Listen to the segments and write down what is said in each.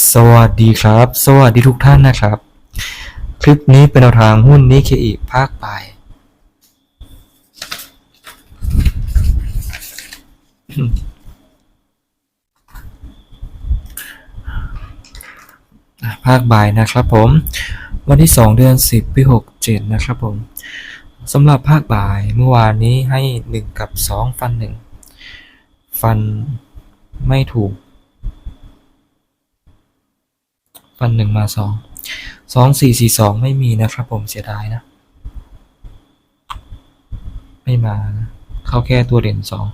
สวัสดีครับ สวัสดีทุกท่านนะครับ คลิปนี้เป็นแนวทางหุ้นนิเคอีภาคบ่ายภาคบ่ายนะครับผม วันที่ 2 เดือน 10 ปี67 นะครับผมสำหรับภาคบ่ายเมื่อวานนี้ให้ 1 กับ 2 ฟัน 1 ฟันไม่ถูก ฟันหนึ่งมาสองสองสี่สี่สองไม่มีนะครับผมเสียดายนะ ไม่มานะเข้าแค่ตัวเด่นสอง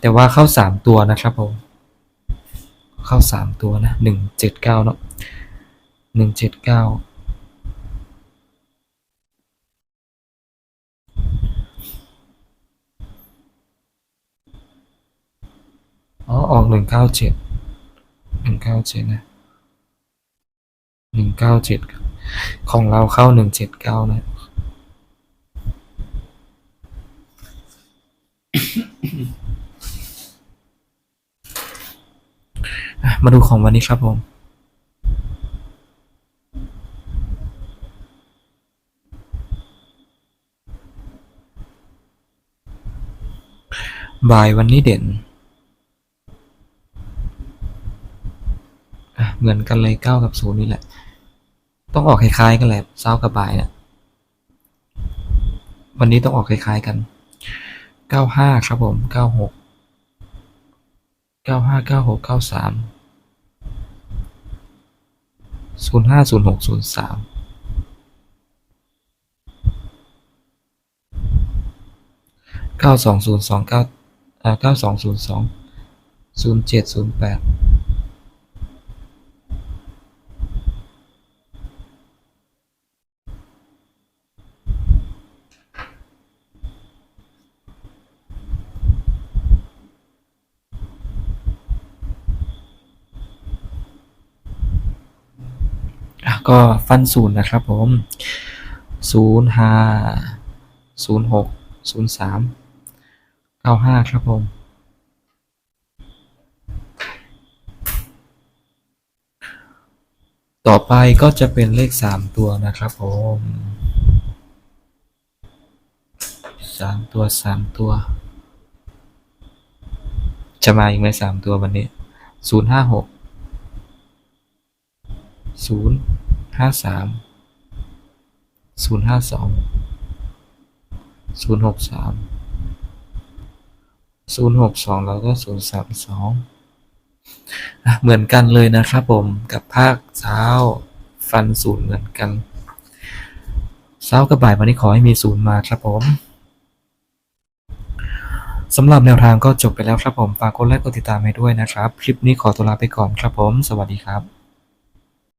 แต่ว่าเข้าสามตัวนะครับผม เข้าสามตัวนะหนึ่งเจ็ดเก้าเนาะหนึ่งเจ็ดเก้า อออกหนึ่งเก้าเจ็ดหนึ่งเก้าเจ็ดนะหนึ่งเก้าเจ็ดของเราเข้าหนึ่งเจ็ดเก้านะ มาดูของวันนี้ครับผมบ่ายวันนี้เด่นอะ เหมือนกันเลยเก้ากับศูนย์นี่แหละ ต้องออกคล้ายๆกันแหละเช้ากับบ่ายเนะวันนี้ต้องออกคล้ายๆกันเก้าห้าครับผมเก้าหกเก้าห้าเก้าหกเก้าสามศูนย์ห้าศูนย์หกศูนย์สามเก้าสองศูนย์สองเก้าเก้าสองศูนย์สองศูนย์เจ็ดศูนย์แปด ก็ฟันศูนย์นะครับผมศูนย์ห้าศูนย์หกศูนย์สามเก้าห้าครับผมต่อไปก็จะเป็นเลขสามตัวนะครับผมสามตัวสามตัว จะมาอีกไหมสามตัววันนี้ศูนย์ห้าหกศูนย์ ห้าสามศูนย์ห้าสองศูนย์หกสามศูนย์หกสองแล้วก็ศูนย์สามสองเหมือนกันเลยนะครับผมกับภาคเช้าฟันศูนย์เหมือนกันเช้ากับบ่ายวันนี้ขอให้มีศูนย์มาครับผมสำหรับแนวทางก็จบไปแล้วครับผม ฝากกดไลค์กดติดตามให้ด้วยนะครับ คลิปนี้ขอตัวลาไปก่อนครับผม สวัสดีครับ